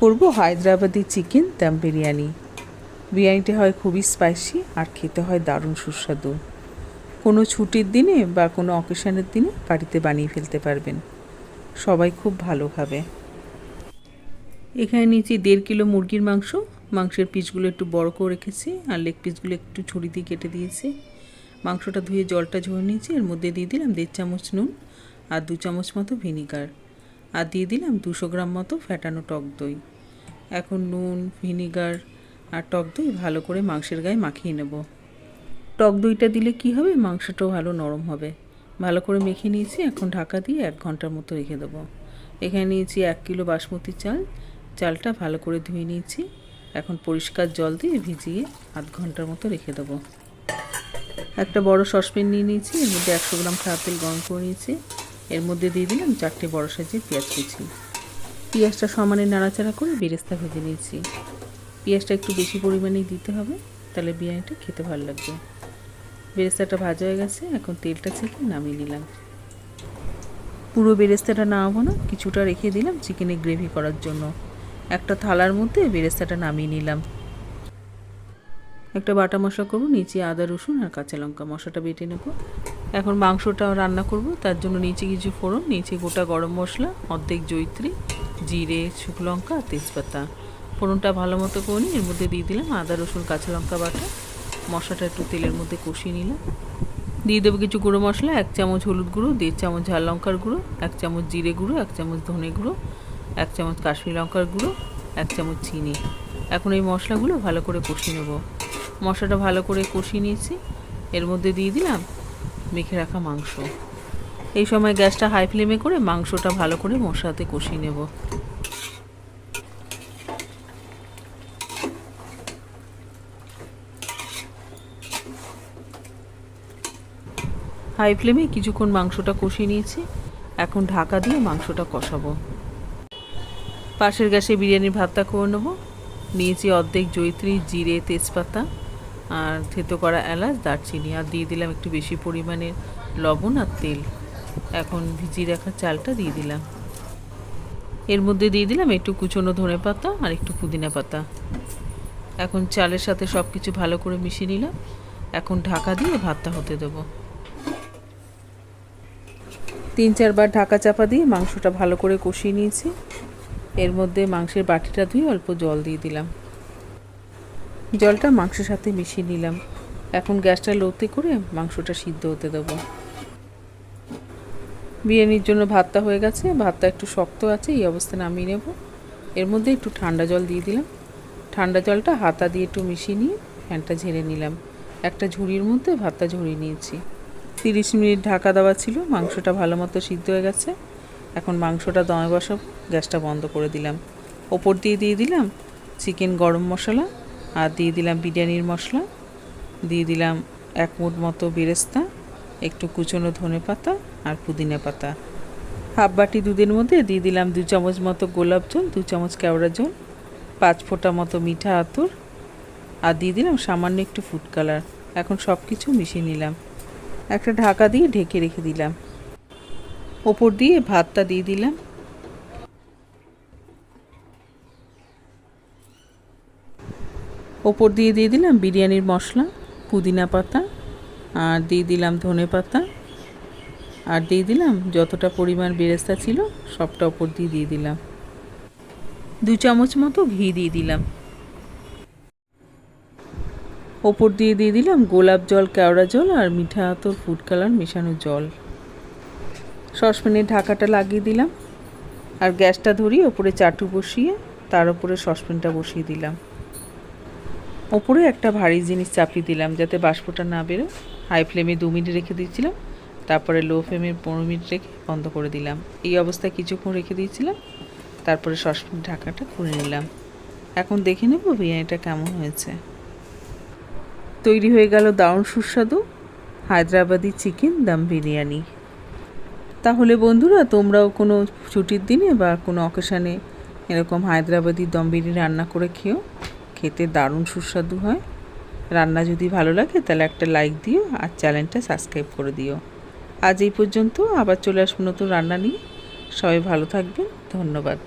করব হায়দ্রাবাদি চিকেন, দাম বিরিয়ানি। বিরিয়ানিটা হয় খুবই স্পাইসি আর খেতে হয় দারুণ সুস্বাদু। কোনো ছুটির দিনে বা কোনো অকেশনের দিনে বাড়িতে বানিয়ে ফেলতে পারবেন। সবাই খুব ভালো খাবে। এখানে নিয়েছি দেড় কিলো মুরগির মাংস। মাংসের পিসগুলো একটু বড় করে রেখেছি আর লেগ পিসগুলো একটু ছুরি দিয়ে কেটে দিয়েছি। মাংসটা ধুয়ে জলটা ঝরে নিয়েছি। এর মধ্যে দিয়ে দিলাম দেড় চামচ নুন আর দু চামচ মতো ভিনিগার। আর দিয়ে দিলাম দুশো গ্রাম মতো ফ্যাটানো টক দই। এখন নুন, ভিনিগার আর টক দই ভালো করে মাংসের গায়ে মাখিয়ে নেব। টক দইটা দিলে কি হবে? মাংসটাও ভালো নরম হবে। ভালো করে মেখে নিয়েছি, এখন ঢাকা দিয়ে এক ঘণ্টার মতো রেখে দেবো। এখানে নিয়েছি এক কিলো বাসমতি চাল। চালটা ভালো করে ধুয়ে নিয়েছি। এখন পরিষ্কার জল দিয়ে ভিজিয়ে আধ ঘণ্টার মতো রেখে দেবো। একটা বড় সসপ্যান নিয়ে নিয়েছি, এর মধ্যে একশো গ্রাম খাওয়া তেল গরম করে নিয়েছি। এর মধ্যে দিয়ে দিলাম চারটে বড় সাইজের পেঁয়াজ কুচি। পেঁয়াজটা সমানে নাড়াচাড়া করে বেরেস্তা ভেজে নিয়েছি। পেঁয়াজটা একটু বেশি পরিমাণেই দিতে হবে, তাহলে বিরিয়ানিটা খেতে ভালো লাগবে। বেরেস্তাটা ভাজা হয়ে গেছে, এখন তেলটা ছেঁকে নামিয়ে নিলাম। পুরো বেরেস্তাটা নামাবো না, কিছুটা রেখে দিলাম চিকেনের গ্রেভি করার জন্য। একটা থালার মধ্যে বেরেস্তাটা নামিয়ে নিলাম। একটা বাটা মশলা করব, নিচে আদা রসুন আর কাঁচা লঙ্কা। মশলাটা বেটে নেব। এখন মাংসটা রান্না করব, তার জন্য নিচে কিছু ফোড়ন নিচে গোটা গরম মশলা, অর্ধেক জৈত্রী জিরে, শুকনো লঙ্কা, তেজপাতা। ফোড়নটা ভালো মতো করে এর মধ্যে দিয়ে দিলাম আদা, রসুন, কাঁচা লঙ্কা বাটা। মশলাটা একটু তেলের মধ্যে কষিয়ে নিলাম। দিয়ে দেবো কিছু গুঁড়ো মশলা, এক চামচ হলুদ গুঁড়ো, দেড় চামচ ঝাল লঙ্কার গুঁড়ো, এক চামচ জিরে গুঁড়ো, এক চামচ ধনে গুঁড়ো, এক চামচ কাশ্মীর লঙ্কার গুঁড়ো, এক চামচ চিনি। এখন এই মশলাগুলো ভালো করে কষিয়ে নেব। মশলাটা ভালো করে কষিয়ে নিয়েছি। এর মধ্যে দিয়ে দিলাম মেখে রাখা মাংস। এই সময় গ্যাসটা হাই ফ্লেমে করে মাংসটা ভালো করে মশলাতে কষিয়ে নেব। হাই ফ্লেমে কিছুক্ষণ মাংসটা কষিয়ে নিয়েছি। এখন ঢাকা দিয়ে মাংসটা কষাবো। পাশের গ্যাসে বিরিয়ানির ভাতটা করে নেব। নিয়েছি অর্ধেক জৈত্রী, জিরে, তেজপাতা। আর থেতো করা এলাচ, দারচিনি। আর দিয়ে দিলাম একটু বেশি পরিমাণে লবণ আর তেল। এখন ভিজিয়ে রাখা চালটা দিয়ে দিলাম। এর মধ্যে দিয়ে দিলাম একটু কুচনো ধনে পাতা আর একটু পুদিনা পাতা। এখন চালের সাথে সব কিছু ভালো করে মিশিয়ে নিলাম। এখন ঢাকা দিয়ে ভাতটা হতে দেবো। তিন চারবার ঢাকা চাপা দিয়ে মাংসটা ভালো করে কষিয়ে নিয়েছি। এর মধ্যে মাংসের বাটিটা ধুয়ে অল্প জল দিয়ে দিলাম। জলটা মাংসের সাথে মিশিয়ে নিলাম। এখন গ্যাসটা লোতে করে মাংসটা সিদ্ধ হতে দেবো। বিরিয়ানির জন্য ভাতটা হয়ে গেছে। ভাতটা একটু শক্ত আছে, এই অবস্থায় নামিয়ে নেব। এর মধ্যে একটু ঠান্ডা জল দিয়ে দিলাম। ঠান্ডা জলটা হাতা দিয়ে একটু মিশিয়ে নিয়ে ফ্যানটা ঝেড়ে নিলাম। একটা ঝুড়ির মধ্যে ভাতটা ঝরিয়ে নিয়েছি। তিরিশ মিনিট ঢাকা দেওয়া ছিল, মাংসটা ভালো মতো সিদ্ধ হয়ে গেছে। এখন মাংসটা দমে বসাবো, গ্যাসটা বন্ধ করে দিলাম। ওপর দিয়ে দিয়ে দিলাম চিকেন গরম মশলা আর দিয়ে দিলাম বিরিয়ানির মশলা। দিয়ে দিলাম এক মুঠ মতো বেরেস্তা, একটু কুচনো ধনে পাতা আর পুদিনা পাতা। হাফ বাটি দুধের মধ্যে দিয়ে দিলাম দু চামচ মতো গোলাপ জল, দু চামচ কেওড়া জল, পাঁচ ফোঁটা মতো মিঠা আতর আর দিয়ে দিলাম সামান্য একটু ফুড কালার এখন সব কিছু মিশিয়ে নিলাম। একটা ঢাকা দিয়ে ঢেকে রেখে দিলাম। ওপর দিয়ে ভাতটা দিয়ে দিলাম। ওপর দিয়ে দিয়ে দিলাম বিরিয়ানির মশলা, পুদিনা পাতা, আর দিয়ে দিলাম ধনে পাতা, আর দিয়ে দিলাম যতটা পরিমাণ বেরেস্তা ছিল সবটা ওপর দিয়ে দিয়ে দিলাম। দু চামচ মতো ঘি দিয়ে দিলাম। ওপর দিয়ে দিয়ে দিলাম গোলাপ জল, কেওড়া জল আর মিঠা আতর, ফুড কালার মেশানো জল। সসপ্যানের ঢাকাটা লাগিয়ে দিলাম। আর গ্যাসটা ধরিয়ে ওপরে চাটু বসিয়ে তার উপরে সসপ্যানটা বসিয়ে দিলাম। ওপরে একটা ভারী জিনিস চাপিয়ে দিলাম যাতে বাষ্পটা না বেরো। হাই ফ্লেমে দু মিনিট রেখে দিয়েছিলাম। তারপরে লো ফ্লেমে পনেরো মিনিট রেখে বন্ধ করে দিলাম। এই অবস্থায় কিছুক্ষণ রেখে দিয়েছিলাম। তারপরে সসপ্যান ঢাকাটা খুলে নিলাম। এখন দেখে নেব বিরিয়ানিটা কেমন হয়েছে। তৈরি হয়ে গেল দারুণ সুস্বাদু হায়দ্রাবাদি চিকেন দাম বিরিয়ানি। তাহলে বন্ধুরা, তোমরাও কোনো ছুটির দিনে বা কোনো অকেশানে এরকম হায়দ্রাবাদি দম বিরিয়ানি রান্না করে খেও। খেতে দারুণ সুস্বাদু হয়। রান্না যদি ভালো লাগে তাহলে একটা লাইক দিও আর চ্যানেলটা সাবস্ক্রাইব করে দিও। আজ এই পর্যন্ত আবার চলে আসব নতুন রান্না নিয়ে। সবাই ভালো থাকবেন। ধন্যবাদ।